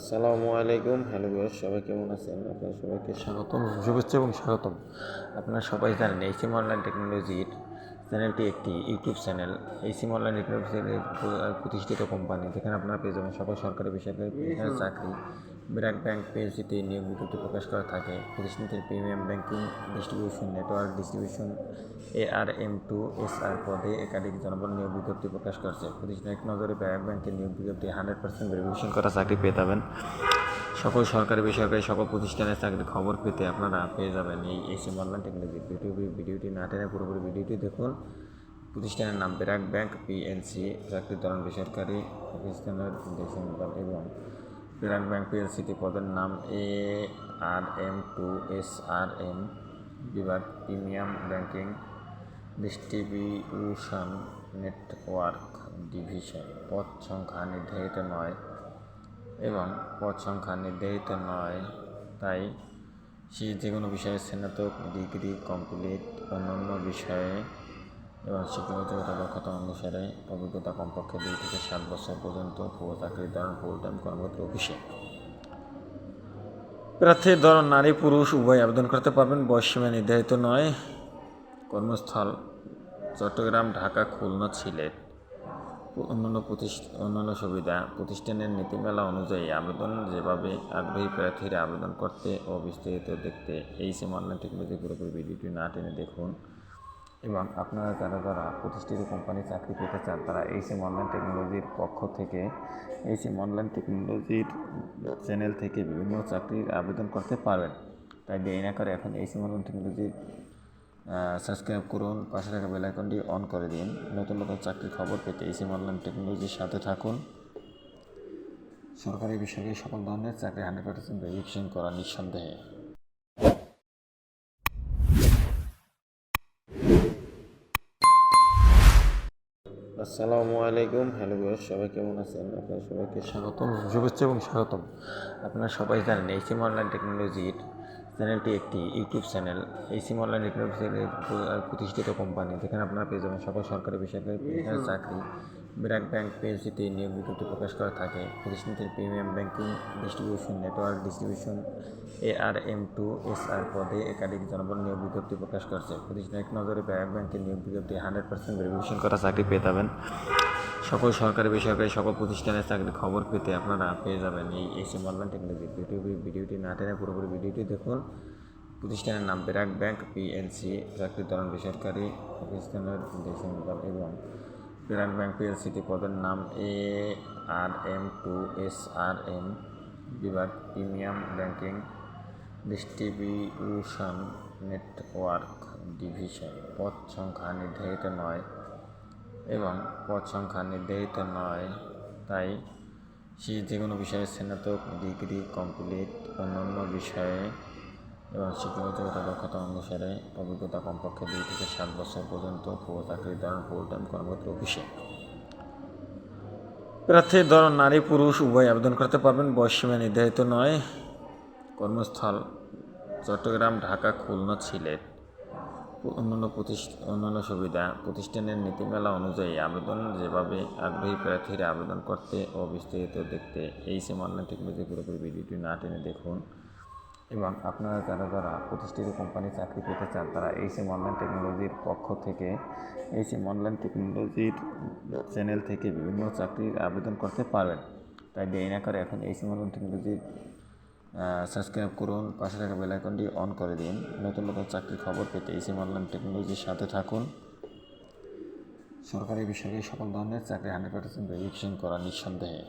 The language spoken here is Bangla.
আসসালামু আলাইকুম। হ্যালো ভিউয়ার সবাই কেমন আছেন? আপনার সবাইকে স্বাগতম, শুভেচ্ছা এবং স্বাগতম। আপনারা সবাই জানেন এই সিম অনলাইন টেকনোলজির চ্যানেলটি একটি ইউটিউব চ্যানেল। এই সিম অনলাইন টেকনোলজির প্রতিষ্ঠিত কোম্পানি, যেখানে আপনারা পেয়ে যাবেন সকল সরকারি বেসরকারি চাকরি। ব্র্যাক ব্যাংক পিএলসিতে নিয়োগ বিজ্ঞপ্তি প্রকাশ করা থাকে। প্রতিষ্ঠানটির premium banking distribution network distribution A R M to S R পদে একাধিক জনবল নিয়োগ বিজ্ঞপ্তি প্রকাশ করছে। এক নজরে ব্র্যাক ব্যাংকের নিয়োগ বিজ্ঞপ্তি হান্ড্রেড পার্সেন্ট ভেরিফিকেশন করা চাকরি পেয়ে যাবেন। সকল সরকারি, বেসরকারি, সকল প্রতিষ্ঠানের চাকরির খবর পেতে আপনারা পেয়ে যাবেন এই এসএম অনলাইন টেকনোলজি ভিডিও। ভিডিওটি না টেনে পুরোপুরি ভিডিওটি দেখুন। প্রতিষ্ঠানের নাম ব্র্যাক ব্যাংক পিএনসি চাকরির ধরন বেসরকারি, প্রতিষ্ঠানের এবং ব্র্যাক ব্যাংক পিএলসিতে পদের নাম A R M to S R M, বিভাগ premium banking, distribution network division. পদ সংখ্যা নির্ধারিত নয় এবং পদ সংখ্যা নির্ধারিত নয়, তাই সে যে কোনো বিষয়ে স্নাতক, ডিগ্রি, কমপ্লিট অন্যান্য বিষয়ে এবং শিক্ষাগত দক্ষতা অনুসারে অভিজ্ঞতা কমপক্ষে দুই থেকে সাত বছর পর্যন্ত পুরো চাকরির ধরন ফুল টাইম কর্মরত অফিসে প্রার্থীর ধরন, নারী, পুরুষ, উভয় আবেদন করতে পারবেন। বয়সীমা নির্ধারিত নয়। কর্মস্থল, চট্টগ্রাম, ঢাকা, খুলনা, সিলেট। অন্যান্য প্রতিষ্ঠান অন্যান্য সুবিধা, প্রতিষ্ঠানের নীতিমালা অনুযায়ী আবেদন। যেভাবে আগ্রহী প্রার্থীরা আবেদন করতে ও বিস্তারিত দেখতে এই সিম অনলাইন টেকনোলজি পুরোপুরি ভিডিওটি না টেনে দেখুন। এবং আপনারা যারা যারা প্রতিষ্ঠিত কোম্পানি চাকরি পেতে চান, তারা এই সিম অনলাইন টেকনোলজির পক্ষ থেকে, এই সিম অনলাইন টেকনোলজির চ্যানেল থেকে বিভিন্ন চাকরির আবেদন করতে পারবেন। তাই দেরি না করে এখন এই সিম অনলাইন টেকনোলজির সাবস্ক্রাইব করুন, পাশে থাকা বেল আইকনটি অন করে দিন। নতুন নতুন চাকরির খবর পেতে এই সিম অনলাইন টেকনোলজির সাথে থাকুন। সরকারি বেসরকারি সকল ধরনের চাকরি হান্ড্রেড পার্সেন্ট ভেরিফিকেশন করা নিঃসন্দেহে। আসসালামু আলাইকুম। হ্যালো বিয়ার সবাই কেমন আছেন? আপনার সবাইকে স্বাগতম শুভেচ্ছা এবং স্বাগতম। আপনারা সবাই জানেন এই সিম অনলাইন টেকনোলজির চ্যানেলটি একটি ইউটিউব চ্যানেল। এই সিম অনলাইন টেকনোলজির প্রতিষ্ঠিত কোম্পানি। যেখানে আপনারা পেয়ে যাবেন সকল সরকারি বেসরকারি চাকরি। ব্র্যাক ব্যাংক পিএলসিতে নিয়োগ বিজ্ঞপ্তি প্রকাশ করা থাকে। প্রতিষ্ঠানটির premium banking, distribution network, distribution A R M to, S R পদে একাধিক জনবল নিয়োগ বিজ্ঞপ্তি প্রকাশ করছে। প্রতিষ্ঠান এক নজরে ব্র্যাক ব্যাংকের নিয়োগ বিজ্ঞপ্তি হান্ড্রেড পার্সেন্ট ভেরিফিকেশন করা চাকরি পেয়ে যাবেন। সকল সরকারি, বেসরকারি, সকল প্রতিষ্ঠানের চাকরির খবর পেতে আপনারা পেয়ে যাবেন এই S M online technology. Video ভিডিওটি না টেনে পুরোপুরি ভিডিওটি দেখুন। প্রতিষ্ঠানের নাম ব্র্যাক ব্যাংক পিএনসি চাকরির ধরন বেসরকারি প্রতিষ্ঠানের এবং ব্র্যাক ব্যাংক পিএলসিতে পদের নাম A R M to S R M, বিভাগ premium banking distribution network division. পদ সংখ্যা নির্ধারিত নয় এবং পদ সংখ্যা নির্ধারিত নয়, তাই সে যে কোনো বিষয়ে স্নাতক, ডিগ্রি, কমপ্লিট অন্যান্য বিষয়ে এবং শিক্ষাগত দক্ষতা অনুসারে অভিজ্ঞতা কমপক্ষে দুই থেকে সাত বছর পর্যন্ত পুরো চাকরির ধরন ফুল টাইম কর্মরত অফিসে। প্রার্থীর ধরন নারী, পুরুষ উভয় আবেদন করতে পারবেন। বয়সীমা নির্ধারিত নয়। কর্মস্থল চট্টগ্রাম, ঢাকা, খুলনা, সিলেট। অন্যান্য অন্যান্য সুবিধা, প্রতিষ্ঠানের নীতিমালা অনুযায়ী আবেদন যেভাবে আগ্রহী প্রার্থীরা আবেদন করতে ও বিস্তারিত দেখতে এই সিম অনলাইন টেকনোলজি পুরোপুরি ভিডিওটি না টেনে দেখুন। এবং আপনারা যারা যারা প্রতিষ্ঠিত কোম্পানি চাকরি পেতে চান, তারা এই সিম অনলাইন টেকনোলজির পক্ষ থেকে এই সিম অনলাইন টেকনোলজির চ্যানেল থেকে বিভিন্ন চাকরির আবেদন করতে পারবেন। তাই দেরি না করে এখন এই সিম অনলাইন টেকনোলজির সাবস্ক্রাইব করুন, পাশে থাকা বেল আইকনটি অন করে দিন। নতুন নতুন চাকরির খবর পেতে এই সিম অনলাইন টেকনোলজির সাথে থাকুন। সরকারি বেসরকারি সকল ধরনের চাকরি হান্ড্রেড পার্সেন্ট ভেরিফিকেশন করা নিঃসন্দেহে।